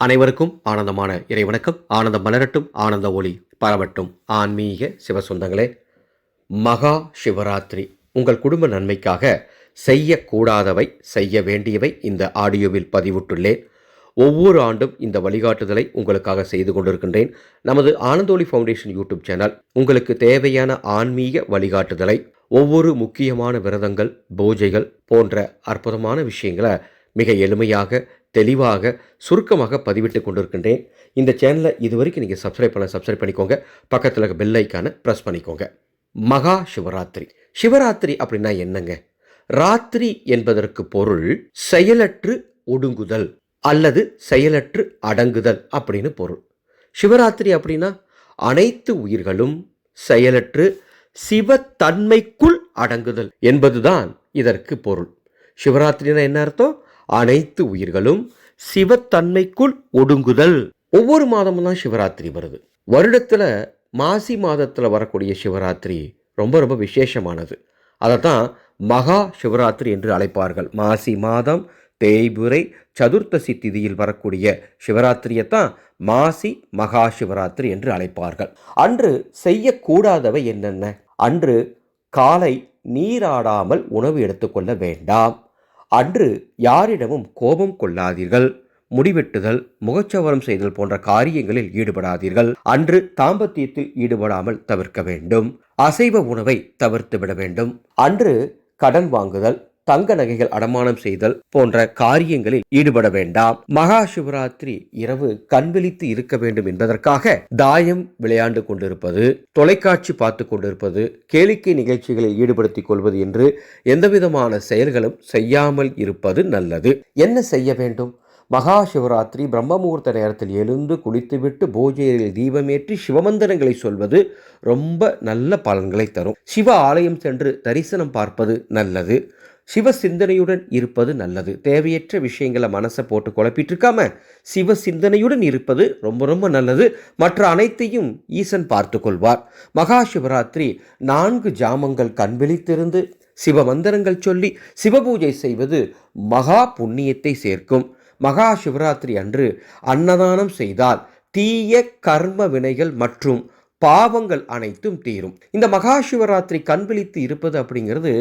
அனைவருக்கும் ஆனந்தமான இறைவணக்கம் ஆனந்தம் மலரட்டும் ஆனந்த ஒளி பரவட்டும். ஆன்மீக சிவசொந்தங்களே மகா சிவராத்திரி. உங்கள் குடும்ப நன்மைக்காக செய்யக்கூடாதவை செய்ய வேண்டியவை இந்த ஆடியோவில் பதிவிட்டுள்ளேன். ஒவ்வொரு ஆண்டும் இந்த வழிகாட்டுதலை உங்களுக்காக செய்து கொண்டிருக்கின்றேன். நமது ஆனந்தோலி ஃபவுண்டேஷன் யூடியூப் சேனல் உங்களுக்கு தேவையான ஆன்மீக வழிகாட்டுதலை ஒவ்வொரு முக்கியமான விரதங்கள் பூஜைகள் போன்ற அற்புதமான விஷயங்களை மிக எளிமையாக தெளிவாக சுருக்கமாக பதிவிட்டு கொண்டிருக்கின்றேன். இந்த சேனலை இது வரைக்கும் நீங்கள் சப்ஸ்கிரைப் பண்ண சப்ஸ்கிரைப் பண்ணிக்கோங்க. பக்கத்தில் இருக்க பெல் ஐக்கானை ப்ரெஸ் பண்ணிக்கோங்க. மகா சிவராத்திரி. சிவராத்திரி அப்படின்னா என்னங்க? ராத்திரி என்பதற்கு பொருள் செயலற்று ஒடுங்குதல் அல்லது செயலற்று அடங்குதல் அப்படின்னு பொருள். சிவராத்திரி அப்படின்னா அனைத்து உயிர்களும் செயலற்று சிவத்தன்மைக்குள் அடங்குதல் என்பதுதான் இதற்கு பொருள். சிவராத்திரினா என்ன அர்த்தம்? அனைத்து உயிர்களும் சிவத்தன்மைக்குள் ஒடுங்குதல். ஒவ்வொரு மாதமும் தான் சிவராத்திரி வருது. வருடத்தில் மாசி மாதத்தில் வரக்கூடிய சிவராத்திரி ரொம்ப ரொம்ப விசேஷமானது. அதை தான் மகா சிவராத்திரி என்று அழைப்பார்கள். மாசி மாதம் தேய்புரை சதுர்த்தசி திதியில் வரக்கூடிய சிவராத்திரியை தான் மாசி மகா சிவராத்திரி என்று அழைப்பார்கள். அன்று செய்யக்கூடாதவை என்னென்ன? அன்று காலை நீராடாமல் உணவு எடுத்துக்கொள்ள வேண்டாம். அன்று யாரிடமும் கோபம் கொள்ளாதீர்கள். முடிவெட்டுதல் முகச்சவரம் செய்தல் போன்ற காரியங்களில் ஈடுபடாதீர்கள். அன்று தாம்பத்தியத்தில் ஈடுபடாமல் தவிர்க்க வேண்டும். அசைவ உணவை தவிர்த்து விட வேண்டும். அன்று கடன் வாங்குதல் தங்க நகைகள் அடமானம் செய்தல் போன்ற காரியங்களில் ஈடுபட வேண்டாம். மகா சிவராத்திரி இரவு கண்விழித்து இருக்க வேண்டும் என்பதற்காக தாயம் விளையாண்டு கொண்டிருப்பது தொலைக்காட்சி பார்த்து கொண்டிருப்பது கேளிக்கை நிகழ்ச்சிகளில் ஈடுபடுத்திக் கொள்வது என்று எந்தவிதமான செயல்களும் செய்யாமல் இருப்பது நல்லது. என்ன செய்ய வேண்டும்? மகா சிவராத்திரி பிரம்ம முகூர்த்த நேரத்தில் எழுந்து குளித்துவிட்டு பூஜையில் தீபமேற்றி சிவமந்திரங்களை சொல்வது ரொம்ப நல்ல பலன்களை தரும். சிவ ஆலயம் சென்று தரிசனம் பார்ப்பது நல்லது. சிவ சிந்தனையுடன் இருப்பது நல்லது. தேவையற்ற விஷயங்களை மனசை போட்டு குழப்பிட்டு இருக்காம சிவ சிந்தனையுடன் இருப்பது ரொம்ப ரொம்ப நல்லது. மற்ற அனைத்தையும் ஈசன் பார்த்து கொள்வார் மகா சிவராத்திரி நான்கு ஜாமங்கள் கண்விழித்திருந்து சிவ மந்திரங்கள் சொல்லி சிவபூஜை செய்வது மகா புண்ணியத்தை சேர்க்கும். மகா சிவராத்திரி அன்று அன்னதானம் செய்தால் தீய கர்ம வினைகள் மற்றும் பாவங்கள் அனைத்தும் தீரும். இந்த மகா சிவராத்திரி கண்விழித்து இருப்பது அப்படிங்கிறது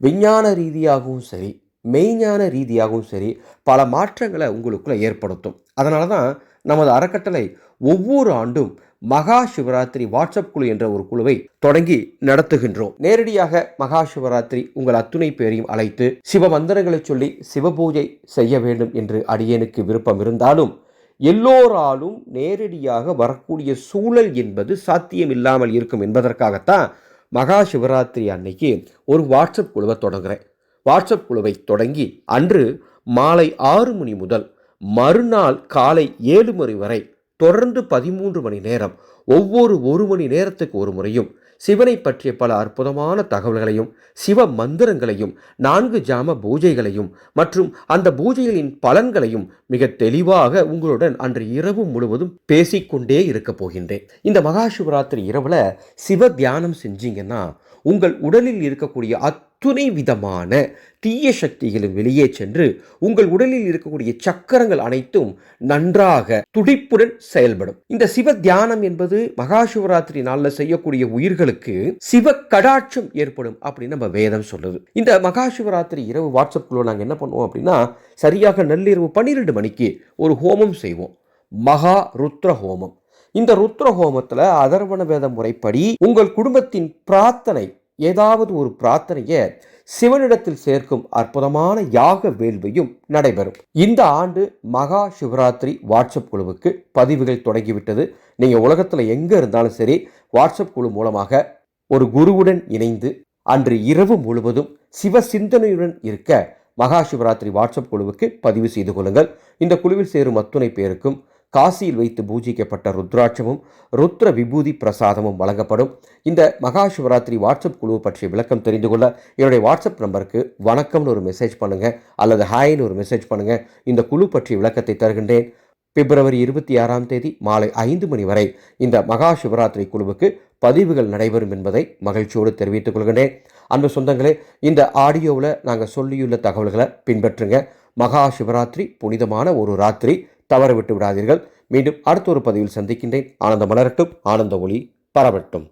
விஞ்ஞான ரீதியாகவும் சரி மெய்ஞான ரீதியாகவும் சரி பல மாற்றங்களை உங்களுக்குள்ளே ஏற்படுத்தும். அதனால தான் நமது அறக்கட்டளை ஒவ்வொரு ஆண்டும் மகா சிவராத்திரி வாட்ஸ்அப் குழு என்ற ஒரு குழுவை தொடங்கி நடத்துகின்றோம். நேரடியாக மகா சிவராத்திரி உங்கள் அத்துணை பேரையும் அழைத்து சிவ மந்திரங்களை சொல்லி சிவபூஜை செய்ய வேண்டும் என்று அடியனுக்கு விருப்பம் இருந்தாலும் எல்லோராலும் நேரடியாக வரக்கூடிய சூழல் என்பது சாத்தியம் இல்லாமல் இருக்கும் என்பதற்காகத்தான் மகா சிவராத்திரி அன்னைக்கு ஒரு வாட்ஸ்அப் குழுவை தொடங்குறேன். வாட்ஸ்அப் குழுவை தொடங்கி அன்று மாலை ஆறு மணி முதல் மறுநாள் காலை ஏழு மணி வரை தொடர்ந்து பதிமூன்று மணி நேரம் ஒவ்வொரு ஒரு மணி நேரத்துக்கு ஒரு முறையும் சிவனை பற்றிய பல அற்புதமான தகவல்களையும் சிவ மந்திரங்களையும் நான்கு ஜாம பூஜைகளையும் மற்றும் அந்த பூஜைகளின் பலன்களையும் மிக தெளிவாக உங்களுடன் அன்று இரவு முழுவதும் பேசிக்கொண்டே இருக்க போகின்றேன். இந்த மகா சிவராத்திரி இரவில் சிவ தியானம் செஞ்சீங்கன்னா உங்கள் உடலில் இருக்கக்கூடிய அத் அத்துணை விதமான தீய சக்திகளும் வெளியே சென்று உங்கள் உடலில் இருக்கக்கூடிய சக்கரங்கள் அனைத்தும் நன்றாக துடிப்புடன் செயல்படும். இந்த சிவ தியானம் என்பது மகா சிவராத்திரி நாளில் செய்யக்கூடிய உயிர்களுக்கு சிவ கடாட்சம் ஏற்படும் அப்படின்னு நம்ம வேதம் சொல்லுது. இந்த மகா சிவராத்திரி இரவு வாட்ஸ்அப் குழு நாங்கள் என்ன பண்ணுவோம் அப்படின்னா சரியாக நள்ளிரவு பன்னிரெண்டு மணிக்கு ஒரு ஹோமம் செய்வோம். மகா ருத்ர ஹோமம். இந்த ருத்ர ஹோமத்தில் அதர்வண வேத முறைப்படி உங்கள் குடும்பத்தின் பிரார்த்தனை ஏதாவது ஒரு பிரார்த்தனையை சிவனிடத்தில் சேர்க்கும் அற்புதமான யாக வேள்வியும் நடைபெறும். இந்த ஆண்டு மகா சிவராத்திரி வாட்ஸ்அப் குழுவுக்கு பதிவுகள் தொடங்கிவிட்டது. நீங்கள் உலகத்தில் எங்கே இருந்தாலும் சரி வாட்ஸ்அப் குழு மூலமாக ஒரு குருவுடன் இணைந்து அன்று இரவு முழுவதும் சிவ சிந்தனையுடன் இருக்க மகா சிவராத்திரி வாட்ஸ்அப் குழுவுக்கு பதிவு செய்து கொள்ளுங்கள். இந்த குழுவில் சேரும் அத்துணை பேருக்கும் காசியில் வைத்து பூஜிக்கப்பட்ட ருத்ராட்சமும் ருத்ர விபூதி பிரசாதமும் வழங்கப்படும். இந்த மகா சிவராத்திரி வாட்ஸ்அப் குழு பற்றிய விளக்கம் தெரிந்து கொள்ள என்னுடைய வாட்ஸ்அப் நம்பருக்கு வணக்கம்னு ஒரு மெசேஜ் பண்ணுங்க அல்லது ஹாய்னு ஒரு மெசேஜ் பண்ணுங்க. இந்த குழு பற்றிய விளக்கத்தை தருகின்றேன். பிப்ரவரி இருபத்தி ஆறாம் தேதி மாலை ஐந்து மணி வரை இந்த மகா சிவராத்திரி குழுவுக்கு பதிவுகள் நடைபெறும் என்பதை மகிழ்ச்சியோடு தெரிவித்துக் கொள்கின்றேன். அன்பு சொந்தங்களே இந்த ஆடியோவில் நாங்கள் சொல்லியுள்ள தகவல்களை பின்பற்றுங்க. மகா சிவராத்திரி புனிதமான ஒரு ராத்திரி. தவற விட்டு விடாதீர்கள். மீண்டும் அடுத்த ஒரு பதிவில் சந்திக்கின்றேன். ஆனந்த மலரட்டும் ஆனந்த ஒளி பரவட்டும்.